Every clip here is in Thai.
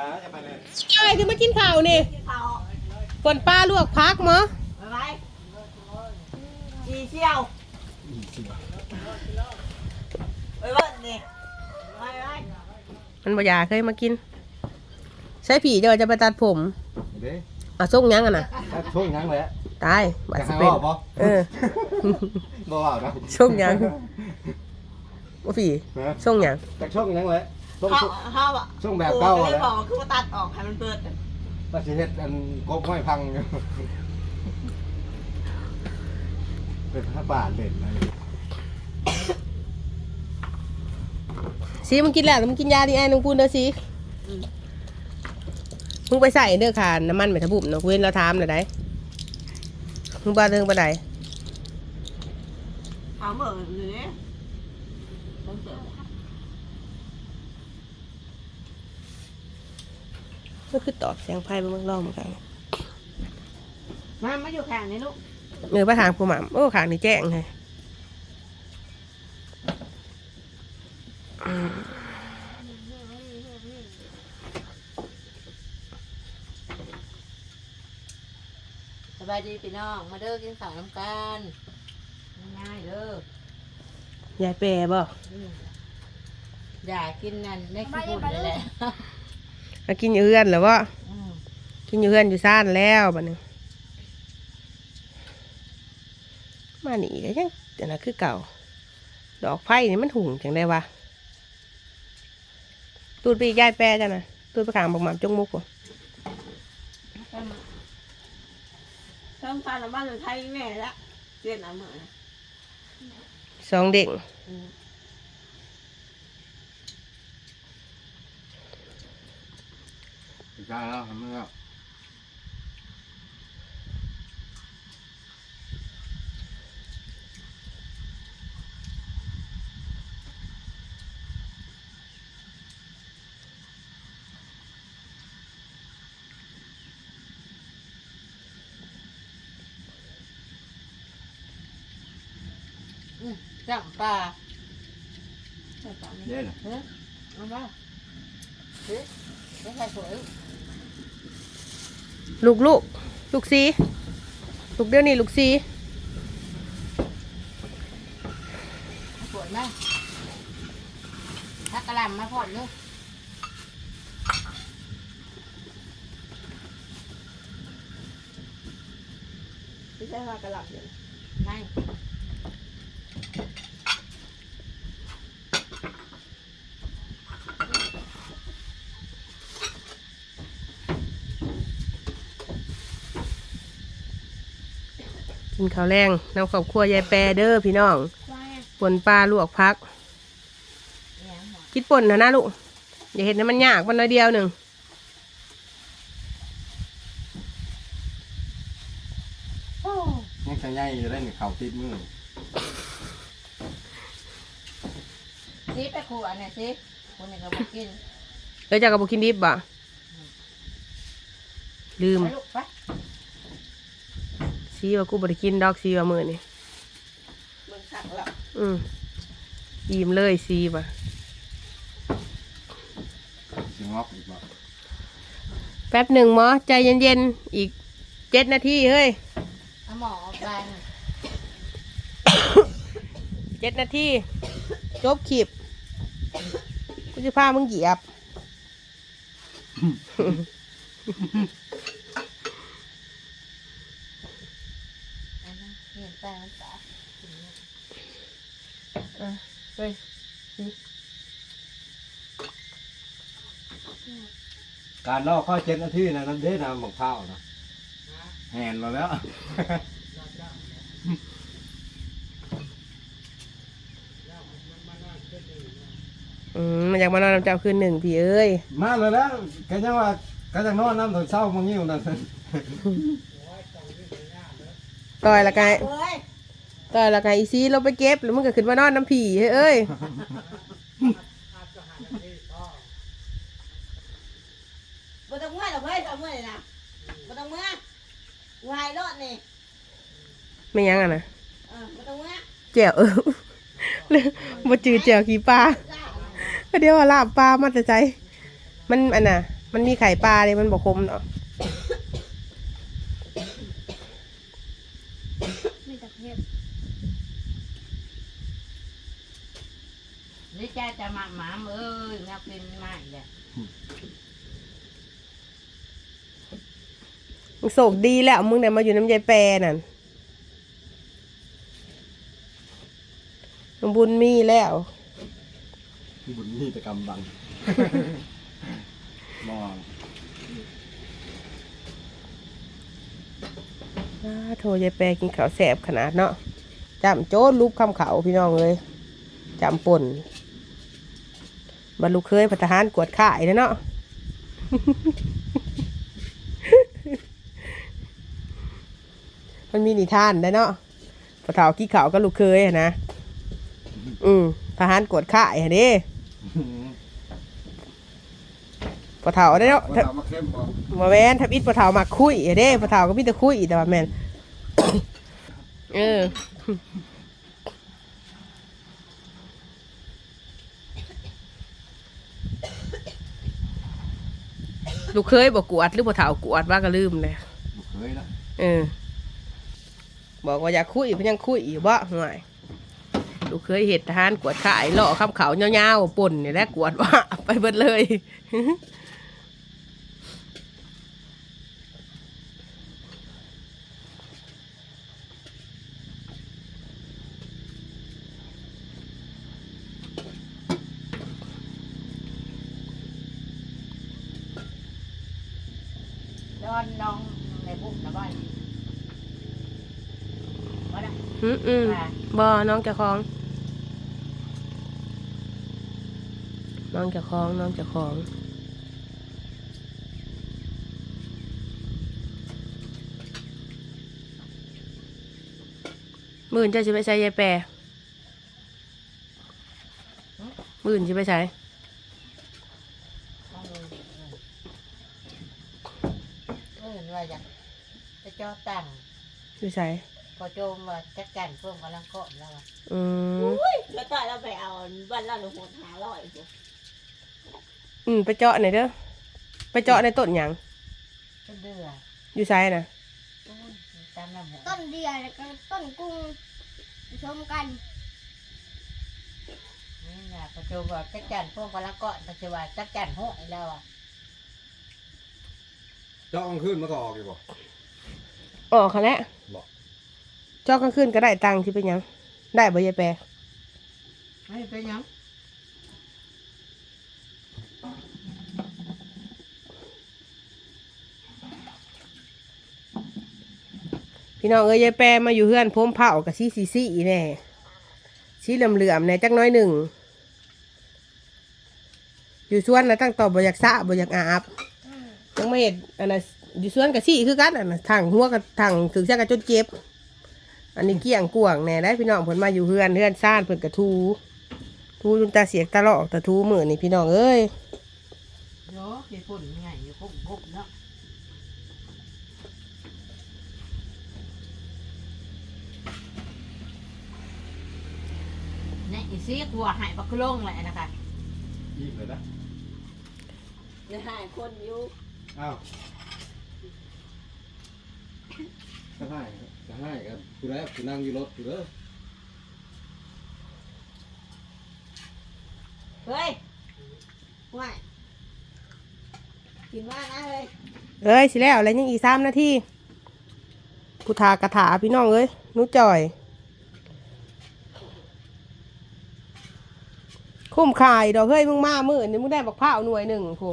อ่าจะไปเลยจอยคือมากินข้าวนี่ที่เขาฝนป้าลวกพักมั้งไปไหมจีเชี่ยวไปเบิ้ลนี่ไปไปมันบ่อยากเคยมากิน ใช้ผีเดี๋ยวจะไปตัดผมเด้อะส่งยังอะนะถ้าช่วงยังแหละตายบาดจะสิหาเป็นว่าบ่เออบ่ว่าเนาะส่งยังว่าผีฮะส่งยังจากช่วงยังแหละ ช่วงเขาเขาอะช่วงแบบเก่าครูอะก็เลไรยบอกว่าคือว่าตัดออกให้มันเปิดว่าสิเฮ็ดอันกบห้อยพังอยู่เป็นพระบาทเด่นอะไรสีมึงกินแล้วมึงกินยาดีไอ้น้องกูเด้อสีมึงไปใส่เด้อค่ะน้ำมันไม่ทะบุบเนาะเว้นเราถามหน่อยได้มึงบ้าเรื่องปานใดถามเหมือนหรือเนี่ยต้องเสริม ก็คือตอบเสียงไพ่เบิ่งลองเหมือนกันมามาอยู่แข่งนี่ลูกเนื้อประทางผู้หม่ำโอ้ขางนี่แจ้งเลยสบายดีพี่น้อง มาเด้อกินข้าวน้ำกันง่ายๆเด้อยายแปรบ่อย่ากินนั่นในขี้ฝุ่นนี่แหละ มากินอยู่เอื้อนเหรอวะอืมกินอยู่เอื้อนอยู่ซ่านแล้วบัดนี้มานี่ก็ยังแต่นะคือเก่า ดอกไผ่นี่มันหุ่งจังได้วะตูดไปอีกยายแปรจ้ะนะตูดไปขางบอกหม่ำจงมุกบ่เพิ่มฟันแล้วบ้านอยู่ไทยแม่ละเรียนเอาเหมือนสองเด็ก ใช่แล้วทำแล้วอืมจับปลาใช่ปะเด้น่ะเฮ้ยเอามาเฮ้ยไม่ใช่สวย ลูกลูกลูกซีลูกเดี๋ยวนี้ลูกซีสวยมากถ้ากระหลำมาพอดลูกไม่ใช่ว่ากระหลับอยู่ไม่ กินข้าวแรงน้ำครอบครัวยายแปรเด้อพี่น้องป่นปลาลวกพักเนี่ยหัวคิดป่นนะนะลูก อย่าเห็นให้มันยากมันน้อยเดียวหนึ่งยังใช้ใหญ่อยู่ได้หนึ่งเข่าติดมือซีไปขวดเนี่ยซีคนนี้ก็บอกกินเออจากกับบุกินดิบบ่ะลืม ไปลูกไป ซีว่ากูบริกินดอกซีว่ามือนี่เบิ่งขักล้วอืมอิ่มเลยซีว่ะสิงอกอีกบ่แป๊บหนึ่งหมอใจเย็นๆ อีกเจ็ดนาทีเฮ้ยเอาหมอไปเจ็ดนาทีจบขีบกูจะพามึงเหยียบ อั นนั้นเห็นแต่มันตาเฮ้ยการรอข้อเจ็ดนาทีนะนั่นเด้นะหมกข้าวนะแหนมาแล้วอืมมันอยากมานอนน้ำเจ้าคืนหนึ่งพี่เอ้ย มาเลยแล้วแกยังว่าแกจะนอนน้ำตอนเช้ามังยิ้วนั่น ต่อยละไงเฮ้ยต่อยละไงอีซีเราไปเก็บแล้วมึงก็ขึ้นมานอนน้ำผีเอ้ยบ่ต้องเมื่อหรอกเฮ้ยต้องเมื่อเลยนะบ่ต้องเมื่อวายรอดนี่ไม่ยังอะนะเออบ่ต้องเมื่อแจ่วเออเลยมาจืดแจ่วขี้ปลาจ้าเดี๋ยวว่าลาบปลามาแต่ใจ มันอันน่ะ มันมีไข่ปลาเลยมันบอกคมเนาะ ไม่ตะเพียบ นี่จ้าจะมาหมาเอ้ยมาเป็น มาอีกแล้วมึงโศกดีแล้ว มึงเนี่ยมาอยู่น้ำยายแปรนั่นมึงบุญมีแล้ว บุญนี่ตะกำบัง มองอ้าโทรยายแปรกินข้าวแสบขนาดเนาะจำโจ้รูปคำเขาพี่น้องเลยจำป่น บรรลุเคยพัฒหารกวดข่ายเลยเนาะมันมีนิทานได้เนาะพอเฒ่าขี้เขาก็ลูกเคยนะ อืมทหารกวดข่ายอะเด้พอเฒ่าได้เนาะว่าเอามาเข้มบ่มาแมนทับอิดพอเฒ่ามาคุยอะเด้พอเฒ่าก็มีแต่คุยแต่ว่าแมนเออ ลูกเคยบอกกวดหรือพอเฒ่ากวดว่าก็ลืมเลยบ่เคยละเออ บอกว่าอยากคุยเพิ่นยังคุยอยู่บ่ห่วยลูกเคยเห็ดทหารกวดขายล่อคำเขาเงาวๆป่นนี่แหละกวดว่าไปเบิดเลย อนน้องในบุกนะบ้านว่าได้อืมอืมบ่น้องเจะคลอง น้องเจะคลอง น้องเจะคลอง มื่นเจะสิไปใช้ยายแปรมื่นสิไปใช้ ต้องเออเออ ว่าอยากจะเจ้าตั้งไปใช้พอโจมว่าจัดการเพิ่มกำลังเกาะแล้วอะอืมอุ้ยแล้วต่อยเราไปเอาบ้านเราหนูหดหาร้อยกูอืมไปเจาะหน่อยเด้อไปเจาะในต้นหยังก็เดือดอยู่ไซน่ะต้นตามลำหัวต้นเดียวแล้วก็ต้นกุ้งผสมกันนี่นะพอโจมว่าจัดการเพิ่มกำลังเกาะแต่ว่าจัดการหัวแล้วอะ เจ้าเอาขึ้นมาก็ออกอยู่บ่ออกค่ะแหล้วบอกเจาะกลางคืนก็ได้ตังค์ที่เป็นหยัง ได้บ่ยายแปรไม่เป็นหยังพี่น้องเอ้ยยายแปรมาอยู่เฮือนพมเผากับซีซีซีแน่ซีเหลื่อมๆแน่จักหน้อยหนึ่ง อยู่สวนนะตั้งต่อบ่อยากสระบ่อยากอาบ ยังไม่เห็นอันนั้นอยู่สวนกับซีคือกันอันนั้นทางหัวกับทางถึงชักกับจนเจ็บ อันนี้เกี่ยงกวางแน่ได้พี่น้องเพิ่นมาอยู่เฮือนเฮือนซ่านเพิ่นกระทู ทูจนตาเสียกตาลอกตาทูมือนี่พี่น้องเอ้ยโยญี่ปุ่นไงอยู่กุ๊บกุ๊บเนาะเนี่ยอีซีกลัวหายปักลงเลยนะคะอีกเลยนะจะหายคนอยู่ อ้าวจะให้จะให้กันกูได้กูนั่งอยู่รถกูเด้อเฮ้ยว่ายกินว่านะเฮ้ยเอ้ยสิแล้วอะไรยังอีกสามนาทีผู้ทากระถาพี่น้องเอ้ยหนุจ่อย คุ้มขายดอกเฮ้ยมึงมามือนี่มึงได้บักผ้าวหน่วยหนึ่งพู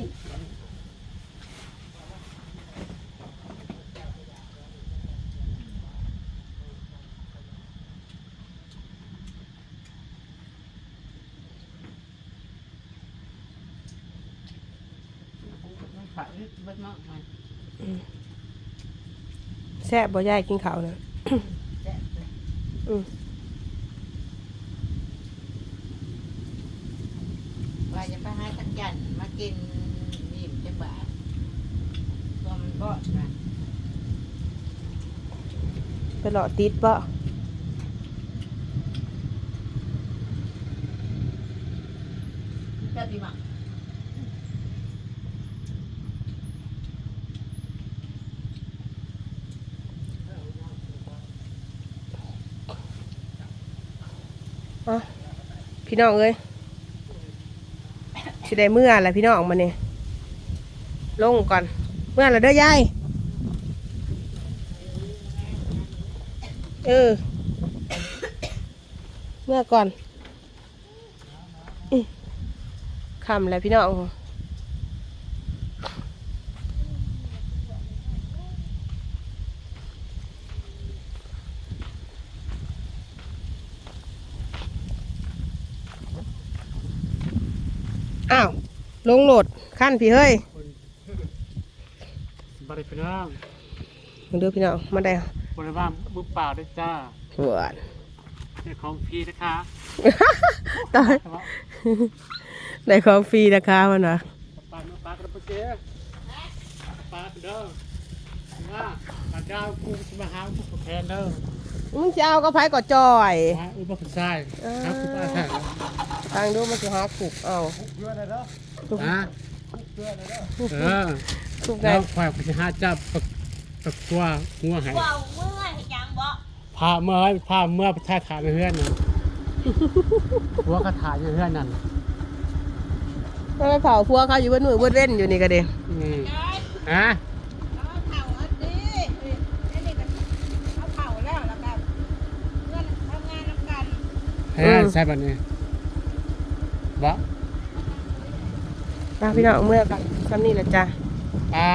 นมันฝังเบิดมากมันแซ่บบ่ยายกินข้าวนะแจ๊ะเลยอืมว่าจะไปหาจักจันมากินนิ่มจัก บาทตัวมันบก็นะไปเลาะติดปะแบบดีมากอะพี่น้องเอ้ยสิได้เมื่อแหละพี่น้องมาเนี่ยลงก่อน เมื่อละเด้อยายเออ เมื่อก่อนคำแล้วพี่น้องอ้าว ลงโหลดขั้นพี่เฮ้ย บริพี่น้องมาดูพี่น้องมาได้บริว่ามือเปล่าด้วยจ้าหวานเนี่ยของฟรีนะคะตายแต่ว่าได้ของฟรีนะคะมันวะปลาเนื้อปลากระเป๋าปลาเด้อว่าปลาดาวกุ้งสมาหากุ้งแพนเด้อมึงจะเอากระไผก็จอยว่าอุปกรณ์ทรายครับคุณป้าค่ะทางดูมันจะหาขุกเอาอะเออขุก ไงแล้วฝ่ายพิหารจับตะตะกัวงัวหายเว้าเมื่อยให้จังบ่พาเมื่อพาเมื่อไปถ่ายถ่ายในเฮือนน่ะหัวกระถ่ายในเฮือนนั่นมันไปเผาพัวเขาอยู่บนมือบนเว้นอยู่นี่ก็เด้อืมยายอะเอาเผาอันนี้นี่นี่ก็เอาเผาแล้วแล้วก็เพื่อนทำงานนำกันให้อ่านใช่ป่ะเนี่ยบ่ มาพี่น้องเมื่อกันซ้ำนี่แหละจ้ะ Uh -huh.